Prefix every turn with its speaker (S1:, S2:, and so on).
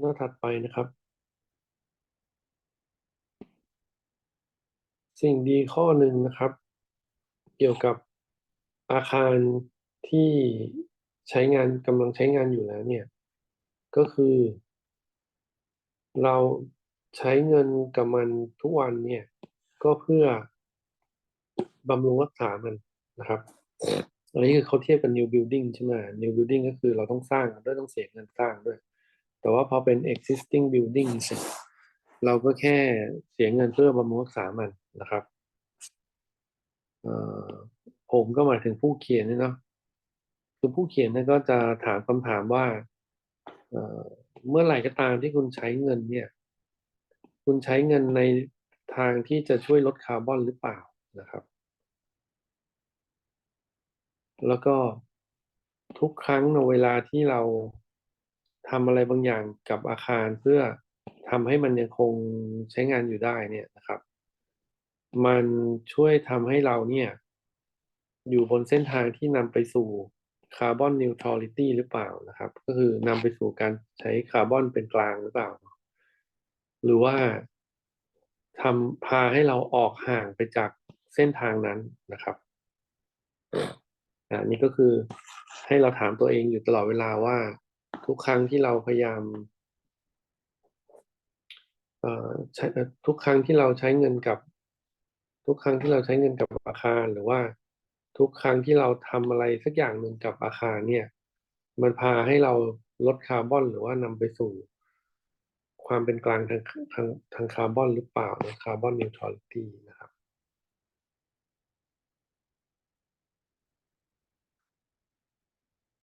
S1: หน้าถัดไปนะครับ สิ่งดีข้อหนึ่งนะครับ เกี่ยวกับอาคารที่ใช้งานกำลังใช้งานอยู่แล้วเนี่ย ก็คือ เราใช้เงินกับมันทุกวันเนี่ย ก็เพื่อบำรุงรักษามันนะครับอันนี้คือเขาเทียบกับ new building ใช่ไหม new building ก็คือเราต้องสร้างด้วยต้องเสียเงินสร้างด้วย แต่ว่าพอเป็น existing building เสร็จเราก็แค่เสียเงินเพื่อบำรุงรักษามันนะครับผมก็หมายถึงผู้เขียนนี่เนาะคือผู้เขียนเนี่ยก็จะถามคำถามว่าเอ่อเมื่อไหร่ก็ตามที่คุณใช้เงินเนี่ย คุณใช้เงินในทางที่จะช่วยลดคาร์บอนหรือเปล่านะครับ แล้วก็ทุกครั้งในเวลาที่เรา ทำอะไรบางอย่างกับอาคารเพื่อทำให้มันยังคงใช้งานอยู่ได้เนี่ยนะครับ มันช่วยทำให้เราเนี่ย อยู่บนเส้นทางที่นำไปสู่คาร์บอนนิวทรัลิตี้หรือเปล่านะครับ ก็คือนำไปสู่การใช้คาร์บอนเป็นกลางหรือเปล่า หรือว่าทำพาให้เราออกห่างไปจากเส้นทางนั้นนะครับอันนี้ก็คือให้เราถามตัวเองอยู่ตลอดเวลาว่า ทุกครั้งที่เราพยายามทุกครั้งที่เราใช้เงินกับ ทุกครั้งที่เราใช้เงินกับอาคารหรือว่าทุกครั้งที่เราทำอะไรสักอย่างหนึ่งกับอาคารเนี่ย มันพาให้เราลดคาร์บอน หรือว่านำไปสู่ความเป็นกลางทางทางทางคาร์บอนหรือเปล่าคาร์บอนนิวทรัลิตี้นะครับ